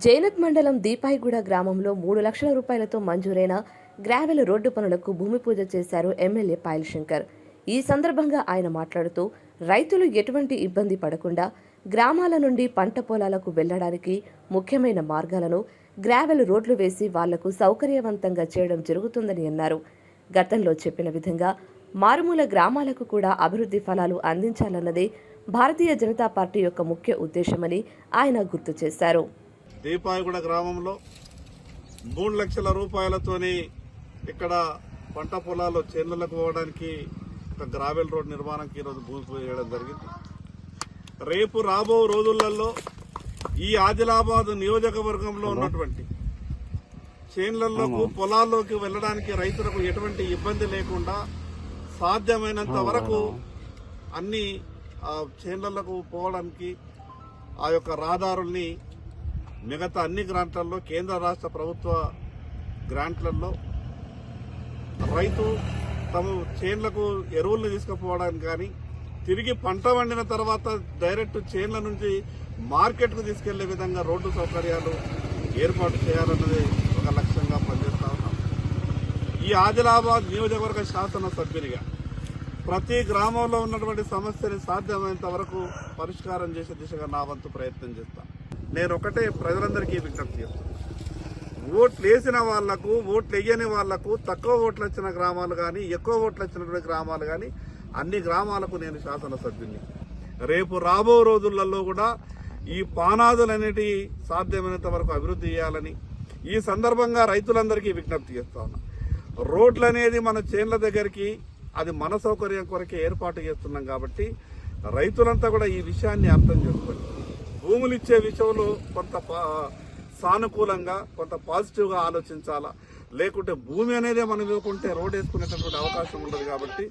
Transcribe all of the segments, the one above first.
జైనత్ మండలం దీపాయిగూడ గ్రామంలో మూడు లక్షల రూపాయలతో మంజూరైన గ్రావెల్ రోడ్డు పనులకు భూమి పూజ చేశారు ఎమ్మెల్యే పాయల్ శంకర్ ఈ సందర్భంగా ఆయన మాట్లాడుతూ రైతులు ఎటువంటి ఇబ్బంది పడకుండా గ్రామాల నుండి పంట పొలాలకు వెళ్ళడానికి ముఖ్యమైన మార్గాలను గ్రావెల్ రోడ్లు వేసి వాళ్ళకు సౌకర్యవంతంగా చేయడం జరుగుతుందని అన్నారు. గతంలో చెప్పిన విధంగా మారుమూల గ్రామాలకు కూడా అభివృద్ధి ఫలాలు అందించాలన్నదే భారతీయ జనతా పార్టీ యొక్క ముఖ్య ఉద్దేశమని ఆయన గుర్తు చేశారు. దీపాయగూడ గ్రామంలో మూడు లక్షల రూపాయలతోని ఇక్కడ పంట పొలాలు చేనులకు పోవడానికి ఒక గ్రావెల్ రోడ్ నిర్మాణానికి ఈరోజు భూమి పూజ చేయడం జరిగింది. రేపు రాబో రోజులలో ఈ ఆదిలాబాద్ నియోజకవర్గంలో ఉన్నటువంటి చేన్లలోకి పొలాల్లోకి వెళ్ళడానికి రైతులకు ఎటువంటి ఇబ్బంది లేకుండా సాధ్యమైనంత వరకు అన్ని ఆ, చేన్లలకు పోవడానికి ఆ యొక్క రహదారుల్ని మిగతా అన్ని గ్రాంట్లలో కేంద్ర రాష్ట్ర ప్రభుత్వ గ్రాంట్లలో రైతు తమ చేన్లకు ఎరువులను తీసుకుపోవడానికి కానీ తిరిగి పంట వండిన తర్వాత డైరెక్ట్ చేన్ల నుంచి మార్కెట్కు తీసుకెళ్ళే విధంగా రోడ్డు సౌకర్యాలు ఏర్పాటు చేయాలన్నది ఒక లక్ష్యంగా పనిచేస్తా ఉన్నాం. ఈ ఆదిలాబాద్ నియోజకవర్గ శాసన సభ్యునిగా ప్రతి గ్రామంలో ఉన్నటువంటి సమస్యని సాధ్యమైనంత వరకు పరిష్కారం చేసే దిశగా నా వంతు ప్రయత్నం చేస్తాను నేను ఒకటే ప్రజలందరికీ విజ్ఞప్తి చేస్తాను ఓట్లు వేసిన వాళ్ళకు ఓట్లు వేయని వాళ్ళకు తక్కువ ఓట్లు వచ్చిన గ్రామాలు కానీ ఎక్కువ ఓట్లు వచ్చినటువంటి గ్రామాలు కానీ అన్ని గ్రామాలకు నేను శాసనసభ్యుని రేపు రాబో రోజులలో కూడా ఈ పానాదులనేటి సాధ్యమైనంత వరకు అభివృద్ధి చేయాలని ఈ సందర్భంగా రైతులందరికీ విజ్ఞప్తి చేస్తా ఉన్నా. రోడ్లు అనేది మన చేన్ల దగ్గరికి అది మన సౌకర్యం కొరకే ఏర్పాటు చేస్తున్నాం కాబట్టి రైతులంతా కూడా ఈ విషయాన్ని అర్థం చేసుకోండి. భూములు ఇచ్చే విషయంలో కొంత పా- సానుకూలంగా కొంత పాజిటివ్గా ఆలోచించాలా? లేకుంటే భూమి అనేది మనం ఇవ్వకుంటే రోడ్ వేసుకునేటటువంటి అవకాశం ఉండదు కాబట్టి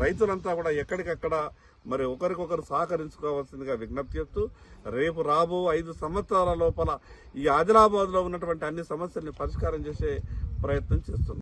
రైతులంతా కూడా ఎక్కడికక్కడ మరి ఒకరికొకరు సహకరించుకోవాల్సిందిగా విజ్ఞప్తి చేస్తూ రేపు రాబో ఐదు సంవత్సరాల లోపల ఈ ఆదిలాబాద్లో ఉన్నటువంటి అన్ని సమస్యల్ని పరిష్కారం చేసే ప్రయత్నం చేస్తుంది